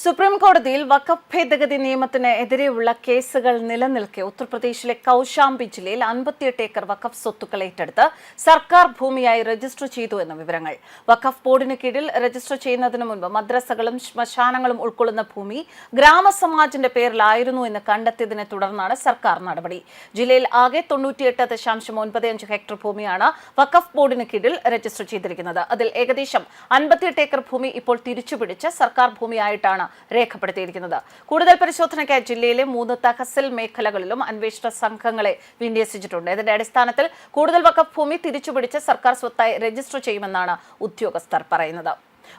Supreme കോടതിയിൽ വഖഫ് ഭേദഗതി നിയമത്തിന് എതിരെയുള്ള കേസുകൾ നിലനിൽക്കെ ഉത്തർപ്രദേശിലെ കൌശാംബി ജില്ലയിൽ അൻപത്തിയെട്ട് ഏക്കർ വഖഫ് സ്വത്തുക്കൾ ഏറ്റെടുത്ത് സർക്കാർ ഭൂമിയായി രജിസ്റ്റർ ചെയ്തു എന്ന വിവരങ്ങൾ. വഖഫ് ബോർഡിന് കീഴിൽ രജിസ്റ്റർ ചെയ്യുന്നതിന് മുൻപ് മദ്രസകളും ശ്മശാനങ്ങളും ഉൾക്കൊള്ളുന്ന ഭൂമി ഗ്രാമസമാജിന്റെ പേരിലായിരുന്നു എന്ന് കണ്ടെത്തിയതിനെ തുടർന്നാണ് സർക്കാർ നടപടി. ജില്ലയിൽ ആകെ തൊണ്ണൂറ്റിയെട്ട് ദശാംശം ഒൻപത് അഞ്ച് ഹെക്ടർ ഭൂമിയാണ് വഖഫ് ബോർഡിന് കീഴിൽ രജിസ്റ്റർ ചെയ്തിരിക്കുന്നത്. അതിൽ ഏകദേശം അൻപത്തിയെട്ട് ഏക്കർ ഭൂമി ഇപ്പോൾ തിരിച്ചുപിടിച്ച് സർക്കാർ ഭൂമിയായിട്ടാണ് രേഖപ്പെടുത്തിയിരിക്കുന്നത്. കൂടുതൽ പരിശോധനയ്ക്കായി ജില്ലയിലെ മൂന്ന് തഹസിൽ മേഖലകളിലും അന്വേഷണ സംഘങ്ങളെ വിന്യസിച്ചിട്ടുണ്ട്. ഇതിന്റെ അടിസ്ഥാനത്തിൽ കൂടുതൽ വക്കഫ് ഭൂമി തിരിച്ചുപിടിച്ച് സർക്കാർ സ്വത്തായി രജിസ്റ്റർ ചെയ്യുമെന്നാണ് ഉദ്യോഗസ്ഥർ പറയുന്നത്.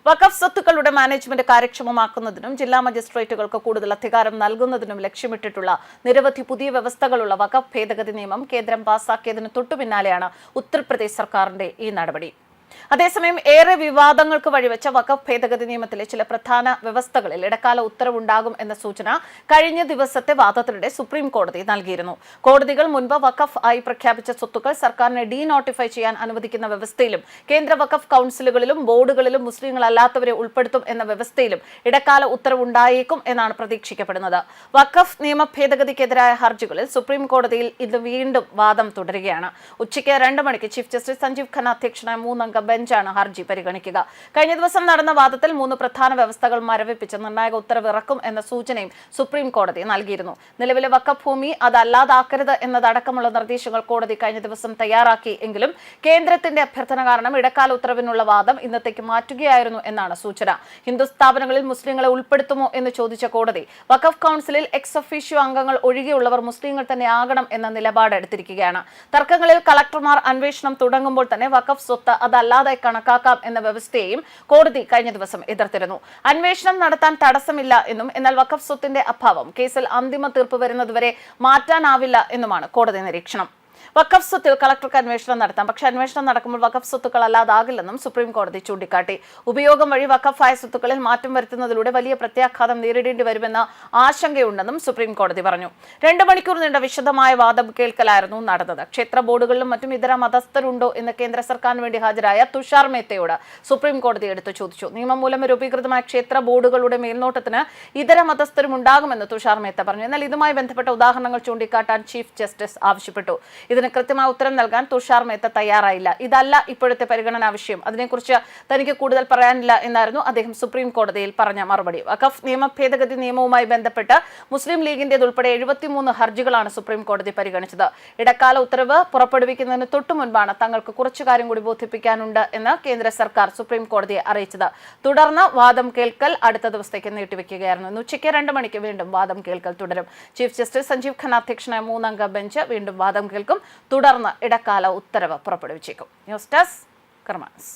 വക്കഫ് സ്വത്തുക്കളുടെ മാനേജ്മെന്റ് കാര്യക്ഷമമാക്കുന്നതിനും ജില്ലാ മജിസ്ട്രേറ്റുകൾക്ക് കൂടുതൽ അധികാരം നൽകുന്നതിനും ലക്ഷ്യമിട്ടിട്ടുള്ള നിരവധി പുതിയ വ്യവസ്ഥകളുള്ള വക്കഫ് ഭേദഗതി നിയമം കേന്ദ്രം പാസാക്കിയതിന് തൊട്ടുപിന്നാലെയാണ് ഉത്തർപ്രദേശ് സർക്കാരിന്റെ ഈ നടപടി. അതേസമയം ഏറെ വിവാദങ്ങൾക്ക് വഴിവെച്ച വഖഫ് ഭേദഗതി നിയമത്തിലെ ചില പ്രധാന വ്യവസ്ഥകളിൽ ഇടക്കാല ഉത്തരവുണ്ടാകും എന്ന സൂചന കഴിഞ്ഞ ദിവസത്തെ വാദത്തിനിടെ സുപ്രീം കോടതി നൽകിയിരുന്നു. കോടതികൾ മുൻപ് വഖഫ് ആയി പ്രഖ്യാപിച്ച സ്വത്തുക്കൾ സർക്കാരിനെ ഡീ നോട്ടിഫൈ ചെയ്യാൻ അനുവദിക്കുന്ന വ്യവസ്ഥയിലും കേന്ദ്ര വഖഫ് കൌൺസിലുകളിലും ബോർഡുകളിലും മുസ്ലിങ്ങളല്ലാത്തവരെ ഉൾപ്പെടുത്തും എന്ന വ്യവസ്ഥയിലും ഇടക്കാല ഉത്തരവുണ്ടായേക്കും എന്നാണ് പ്രതീക്ഷിക്കപ്പെടുന്നത്. വഖഫ് നിയമ ഭേദഗതിക്കെതിരായ ഹർജികളിൽ സുപ്രീം കോടതിയിൽ ഇത് വീണ്ടും വാദം തുടരുകയാണ്. ഉച്ചയ്ക്ക് രണ്ട് മണിക്ക് ചീഫ് ജസ്റ്റിസ് സഞ്ജീവ് ഖന്ന അധ്യക്ഷനായ മൂന്നംഗ ബെഞ്ചാണ് ഹർജി പരിഗണിക്കുക. കഴിഞ്ഞ ദിവസം നടന്ന വാദത്തിൽ മൂന്ന് പ്രധാന വ്യവസ്ഥകൾ മരവിപ്പിച്ച് നിർണായക ഉത്തരവ് ഇറക്കും എന്ന സൂചനയും സുപ്രീം കോടതി നൽകിയിരുന്നു. നിലവിലെ വക്കഫ് ഭൂമി അതല്ലാതാക്കരുത് എന്നതടക്കമുള്ള നിർദ്ദേശങ്ങൾ കോടതി കഴിഞ്ഞ ദിവസം തയ്യാറാക്കി എങ്കിലും കേന്ദ്രത്തിന്റെ അഭ്യർത്ഥന കാരണം ഇടക്കാല ഉത്തരവിനുള്ള വാദം ഇന്നത്തേക്ക് മാറ്റുകയായിരുന്നു എന്നാണ് സൂചന. ഹിന്ദു സ്ഥാപനങ്ങളിൽ മുസ്ലിങ്ങളെ ഉൾപ്പെടുത്തുമോ എന്ന് ചോദിച്ച കോടതി വഖഫ് കൌൺസിലിൽ എക്സ് ഒഫീഷ്യോ അംഗങ്ങൾ ഒഴികെയുള്ളവർ മുസ്ലിങ്ങൾ തന്നെ ആകണം എന്ന നിലപാട് എടുത്തിരിക്കുകയാണ് തർക്കങ്ങളിൽ കളക്ടർമാർ അന്വേഷണം തുടങ്ങുമ്പോൾ തന്നെ വഖഫ് സ്വത്ത് അതല്ലാതെ കണക്കാക്കാം എന്ന വ്യവസ്ഥയെയും കോടതി കഴിഞ്ഞ ദിവസം എതിർത്തിരുന്നു. അന്വേഷണം നടത്താൻ തടസ്സമില്ല എന്നും എന്നാൽ വഖഫ് സ്വത്തിന്റെ അഭാവം കേസിൽ അന്തിമ തീർപ്പ് വരുന്നതുവരെ മാറ്റാനാവില്ല എന്നുമാണ് കോടതി നിരീക്ഷണം. വഖഫ് സ്വത്തിൽ കളക്ടർക്ക് അന്വേഷണം നടത്താം. പക്ഷെ അന്വേഷണം നടക്കുമ്പോൾ വഖഫ് സ്വത്തുക്കൾ അല്ലാതാകില്ലെന്നും സുപ്രീം കോടതി ചൂണ്ടിക്കാട്ടി. ഉപയോഗം വഴി വഖഫായ സ്വത്തുക്കളിൽ മാറ്റം വരുത്തുന്നതിലൂടെ വലിയ പ്രത്യാഘാതം നേരിടേണ്ടി വരുമെന്ന ആശങ്കയുണ്ടെന്നും സുപ്രീം കോടതി പറഞ്ഞു. രണ്ട് മണിക്കൂർ നീണ്ട വിശദമായ വാദം കേൾക്കലായിരുന്നു നടന്നത്. ക്ഷേത്ര ബോർഡുകളിലും മറ്റും ഇതര മതസ്ഥരുണ്ടോ എന്ന് കേന്ദ്ര സർക്കാരിന് വേണ്ടി ഹാജരായ തുഷാർ മേത്തയോട് സുപ്രീം കോടതി എടുത്തു ചോദിച്ചു. നിയമം മൂലം രൂപീകൃതമായ ക്ഷേത്ര ബോർഡുകളുടെ മേൽനോട്ടത്തിന് ഇതര മതസ്ഥരും ഉണ്ടാകുമെന്ന് തുഷാർ മേത്ത പറഞ്ഞു. എന്നാൽ ഇതുമായി ബന്ധപ്പെട്ട ഉദാഹരണങ്ങൾ ചൂണ്ടിക്കാട്ടാൻ ചീഫ് ജസ്റ്റിസ് ആവശ്യപ്പെട്ടു. ഇതിന് കൃത്യമായ ഉത്തരം നൽകാൻ തുഷാർ മേത്ത തയ്യാറായില്ല. ഇതല്ല ഇപ്പോഴത്തെ പരിഗണനാ വിഷയം. അതിനെക്കുറിച്ച് തനിക്ക് കൂടുതൽ പറയാനില്ല എന്നായിരുന്നു അദ്ദേഹം സുപ്രീം കോടതിയിൽ പറഞ്ഞ മറുപടി. വഖഫ് നിയമ ഭേദഗതി നിയമവുമായി ബന്ധപ്പെട്ട് മുസ്ലിം ലീഗിന്റേതുൾപ്പെടെ എഴുപത്തിമൂന്ന് ഹർജികളാണ് സുപ്രീം കോടതി പരിഗണിച്ചത്. ഇടക്കാല ഉത്തരവ് പുറപ്പെടുവിക്കുന്നതിന് തൊട്ടു മുൻപാണ് തങ്ങൾക്ക് കുറച്ചു കാര്യം കൂടി ബോധിപ്പിക്കാനുണ്ട് എന്ന് കേന്ദ്ര സർക്കാർ സുപ്രീം കോടതിയെ അറിയിച്ചത്. തുടർന്ന് വാദം കേൾക്കൽ അടുത്ത ദിവസത്തേക്ക് നീട്ടിവെക്കുകയായിരുന്നു. ഉച്ചയ്ക്ക് രണ്ട് മണിക്ക് വീണ്ടും വാദം കേൾക്കൽ തുടരും. ചീഫ് ജസ്റ്റിസ് സഞ്ജീവ് ഖന്ന അധ്യക്ഷനായ മൂന്നംഗ ബെഞ്ച് വീണ്ടും വാദം കേൾക്കും. തുടർന്ന് ഇടക്കാല ഉത്തരവ് പുറപ്പെടുവിച്ചേക്കും. News desk കർമാൻസ്